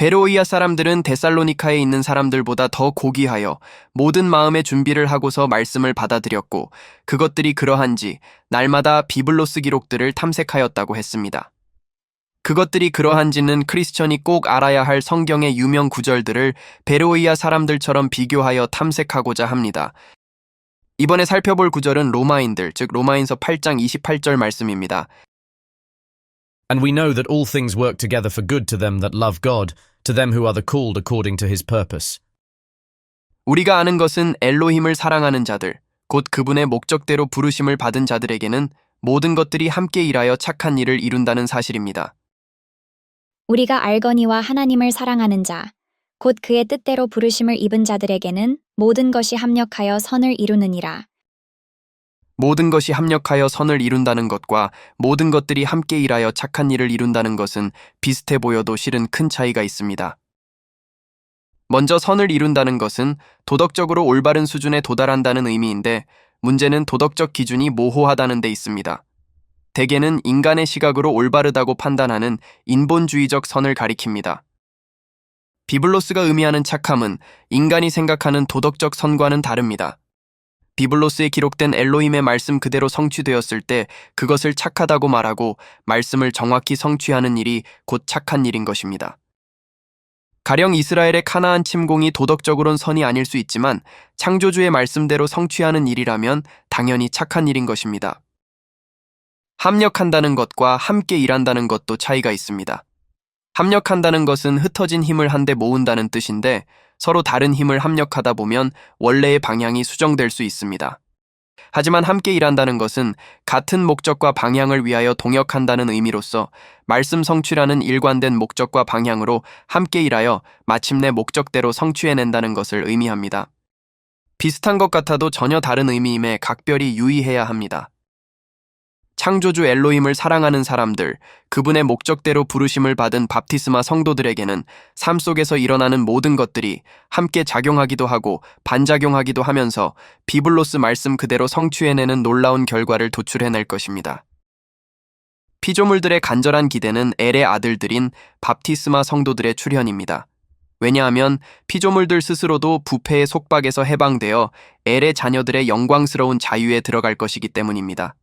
베로이아 사람들은 데살로니카에 있는 사람들보다 더 고귀하여 모든 마음의 준비를 하고서 말씀을 받아들였고 그것들이 그러한지 날마다 비블로스 기록들을 탐색하였다고 했습니다. 그것들이 그러한지는 크리스천이 꼭 알아야 할 성경의 유명 구절들을 베로이아 사람들처럼 비교하여 탐색하고자 합니다. 이번에 살펴볼 구절은 로마인들, 즉 로마인서 8장 28절 말씀입니다. And we know that all things work together for good to them that love God, to them who are the called according to his purpose. 우리가 아는 것은 엘로힘을 사랑하는 자들, 곧 그분의 목적대로 부르심을 받은 자들에게는 모든 것들이 함께 일하여 착한 일을 이룬다는 사실입니다. 우리가 알거니와 하나님을 사랑하는 자, 곧 그의 뜻대로 부르심을 입은 자들에게는 모든 것이 합력하여 선을 이루느니라. 모든 것이 합력하여 선을 이룬다는 것과 모든 것들이 함께 일하여 착한 일을 이룬다는 것은 비슷해 보여도 실은 큰 차이가 있습니다. 먼저 선을 이룬다는 것은 도덕적으로 올바른 수준에 도달한다는 의미인데 문제는 도덕적 기준이 모호하다는 데 있습니다. 대개는 인간의 시각으로 올바르다고 판단하는 인본주의적 선을 가리킵니다. 비블로스가 의미하는 착함은 인간이 생각하는 도덕적 선과는 다릅니다. 비블로스에 기록된 엘로힘의 말씀 그대로 성취되었을 때 그것을 착하다고 말하고 말씀을 정확히 성취하는 일이 곧 착한 일인 것입니다. 가령 이스라엘의 카나안 침공이 도덕적으론 선이 아닐 수 있지만 창조주의 말씀대로 성취하는 일이라면 당연히 착한 일인 것입니다. 합력한다는 것과 함께 일한다는 것도 차이가 있습니다. 합력한다는 것은 흩어진 힘을 한데 모은다는 뜻인데 서로 다른 힘을 합력하다 보면 원래의 방향이 수정될 수 있습니다. 하지만 함께 일한다는 것은 같은 목적과 방향을 위하여 동역한다는 의미로서 말씀 성취라는 일관된 목적과 방향으로 함께 일하여 마침내 목적대로 성취해낸다는 것을 의미합니다. 비슷한 것 같아도 전혀 다른 의미임에 각별히 유의해야 합니다. 창조주 엘로힘을 사랑하는 사람들, 그분의 목적대로 부르심을 받은 밥티스마 성도들에게는 삶 속에서 일어나는 모든 것들이 함께 작용하기도 하고 반작용하기도 하면서 비블로스 말씀 그대로 성취해내는 놀라운 결과를 도출해낼 것입니다. 피조물들의 간절한 기대는 엘의 아들들인 밥티스마 성도들의 출현입니다. 왜냐하면 피조물들 스스로도 부패의 속박에서 해방되어 엘의 자녀들의 영광스러운 자유에 들어갈 것이기 때문입니다.